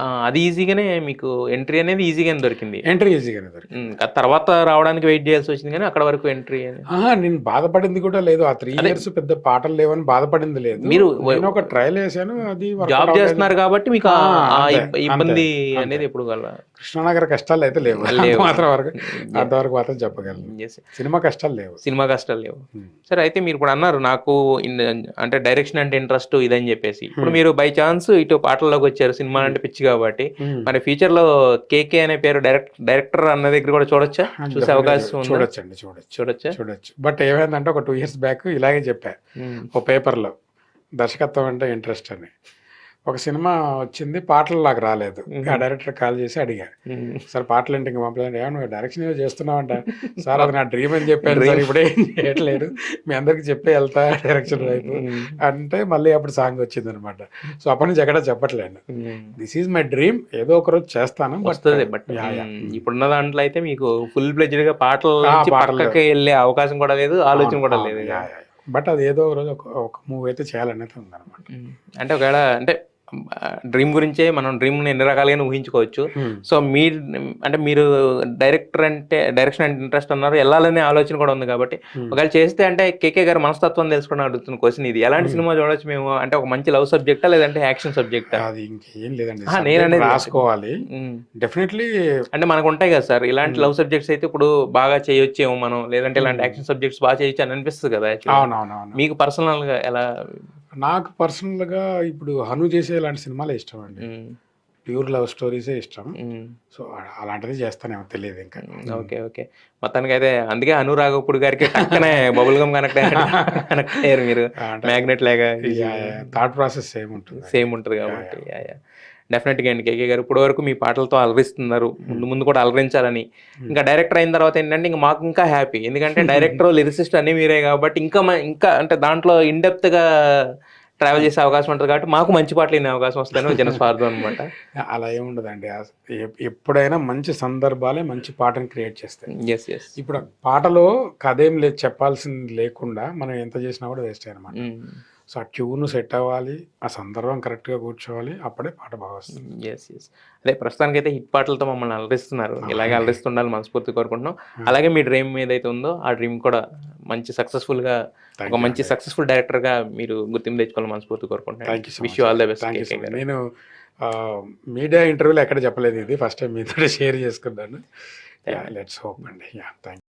ఆ, అది ఈజీగానే మీకు ఎంట్రీ అనేది ఈజీగానే దొరికింది. ఎంట్రీ ఈజీగానే దొరికింది. తర్వాత రావడానికి వెయిట్ చేయాల్సి వచ్చింది కానీ అక్కడ వరకు ఎంట్రీ ఆహా, నేను బాధపడింది కూడా లేదు. ఆ త్రీ ఇయర్స్ పెద్ద పాటలు లేవని బాధపడింది లేదు. మీరు నేను ఒక ట్రయల్ వేసాను అది జాబ్. చేస్తున్నారు కాబట్టి మీకు ఇబ్బంది అనేది ఎప్పుడు కల కృష్ణానగర్ కష్టాలు అయితే లేవు. మాత్రం వరకు అంతవరకు మాత్రం చెప్పగలను. సినిమా కష్టాలు లేవు. సినిమా కష్టాలు లేవు. ఉమ్. సరే అయితే మీరు ఇప్పుడు అన్నారు నాకు అంటే డైరెక్షన్ అంటే ఇంట్రెస్ట్ ఇదని చెప్పేసి. ఇప్పుడు మీరు బై ఛాన్స్ ఇటు పాటల్లోకి వచ్చారు సినిమా అంటే పిచ్చి కాబట్టి. ఉమ్. మరి ఫ్యూచర్లో కేకే అనే పేరు డైరెక్ట్ డైరెక్టర్ అన్న దగ్గర కూడా చూడొచ్చా? చూసే అవకాశం చూడొచ్చండి చూడొచ్చు. చూడొచ్చా? చూడొచ్చు. బట్ ఏమైందంటే ఒక టూ ఇయర్స్ బ్యాక్ ఇలాగే చెప్పా. ఓ పేపర్లో దర్శకత్వం అంటే ఇంట్రెస్ట్ అని. ఒక సినిమా వచ్చింది పాటలు నాకు రాలేదు ఆ డైరెక్టర్ కాల్ చేసి అడిగా. సార్ పాటలు అంటే ఇంకా పంపలేదు? ఏమో నువ్వు డైరెక్షన్ ఏదో చేస్తున్నావు అంట సార్ అది నా డ్రీమ్ అని చెప్పాను సార్ ఇప్పుడు ఏం చేయట్లేదు. మీ అందరికి చెప్పే వెళ్తా డైరెక్షన్ వైపు. అంటే మళ్ళీ అప్పుడు సాంగ్ వచ్చింది అనమాట సో అప్పటి నుంచి ఎక్కడ చెప్పట్లేను um. This is my dream ఏదో ఒక రోజు చేస్తాను వస్తుంది బట్. ఇప్పుడున్న దాంట్లో అయితే మీకు ఫుల్ ప్లెజ్డ్గా పాటల ఆ, నుంచి పాటలు పక్కకి వెళ్ళే అవకాశం కూడా లేదు ఆలోచన కూడా లేదు బట్ అది ఏదో ఒక రోజు ఒక మూవీ అయితే చేయాలనేది ఉందన్నమాట. ఉమ్. అంటే ఒకవేళ అంటే డ్రీమ్ గురించే మనం డ్రీమ్ ఎన్ని రకాలుగా ఊహించుకోవచ్చు. సో మీరు అంటే మీరు డైరెక్టర్ అంటే డైరెక్షన్ అంటే ఇంట్రెస్ట్ అన్నారు వెళ్ళాలనే ఆలోచన కూడా ఉంది కాబట్టి. ఒకవేళ చేస్తే అంటే కేకే గారి మనస్తత్వం తెలుసుకోవడం అడుగుతున్న క్వశ్చన్ ఇది. ఎలాంటి సినిమా చూడొచ్చు మేము? అంటే ఒక మంచి లవ్ సబ్జెక్టా లేదంటే యాక్షన్ సబ్జెక్టా? అది ఇంకేం లేదండి. ఆ, నేను Subject అనేది- రాసుకోవాలి. డెఫినెట్లీ అంటే మనకు ఉంటాయి కదా సార్ ఇలాంటి లవ్ సబ్జెక్ట్స్ అయితే ఇప్పుడు బాగా చేయొచ్చేమో మనం లేదంటే ఇలాంటి యాక్షన్ సబ్జెక్ట్స్ బాగా చేయొచ్చు అని అనిపిస్తుంది కదా మీకు పర్సనల్గా ఎలా నాకు పర్సనల్గా ఇప్పుడు హను చేసే ఇలాంటి సినిమాలే ఇష్టం అండి. ప్యూర్ లవ్ స్టోరీసే ఇష్టం. సో అలాంటిది చేస్తానేమో తెలియదు ఇంకా. Okay okay. మొత్తానికి అయితే అందుకే అనురాగపుడు గారికి టక్కనే బబుల్ గమ్ కనెక్ట్ కనెక్ట్ అయ్యారు మీరు. మ్యాగ్నెట్ లాగా థాట్ ప్రాసెస్ సేమ్ ఉంటుంది. సేమ్ ఉంటుంది కాబట్టి. డెఫినెట్గా అండి. కేకే గారు ఇప్పటి వరకు మీ పాటలతో అలరిస్తున్నారు. ముందు ముందు కూడా అలరించాలని. ఇంకా డైరెక్టర్ అయిన తర్వాత ఏంటంటే ఇంకా మాకు ఇంకా హ్యాపీ. ఎందుకంటే డైరెక్టర్ లిరిసిస్ట్ అన్ని మీరే కాబట్టి ఇంకా ఇంకా అంటే దాంట్లో ఇన్గా ట్రావెల్ చేసే అవకాశం ఉంటుంది కాబట్టి మాకు మంచి పాటలు వినే అవకాశం వస్తాయని జన స్వార్థం అనమాట అలా ఏముండదండి ఎప్పుడైనా మంచి సందర్భాలే మంచి పాటను క్రియేట్ చేస్తాయి. ఎస్ ఎస్ ఇప్పుడు పాటలో కథ ఏం లేదు చెప్పాల్సింది లేకుండా మనం ఎంత చేసినా కూడా వేస్ట్ అనమాట సో ఆ ట్యూన్ సెట్ అవ్వాలి ఆ సందర్భం కరెక్ట్గా కూర్చోవాలి అప్పుడే పాట బాగా వస్తుంది. ఎస్ ఎస్ అదే ప్రస్తుతానికి అయితే హిట్ పాటలతో మమ్మల్ని అలరిస్తున్నారు. ఇలాగే అలరిస్తుండాలి మనస్ఫూర్తి కోరుకుంటున్నాం. అలాగే మీ డ్రీమ్ ఏదైతే ఉందో ఆ డ్రీమ్ కూడా మంచి సక్సెస్ఫుల్గా Thank ఒక మంచి సక్సెస్ఫుల్ డైరెక్టర్గా మీరు గుర్తింపు తెచ్చుకోవాలని మనస్ఫూర్తి యూ కోరుకుంటున్నాను wish you all the best you నేను మీడియా ఇంటర్వ్యూలో ఎక్కడ చెప్పలేదు ఇది. ఫస్ట్ టైం మీతో షేర్ చేసుకున్నాను. లెట్స్ హోప్ అండి. Yeah thank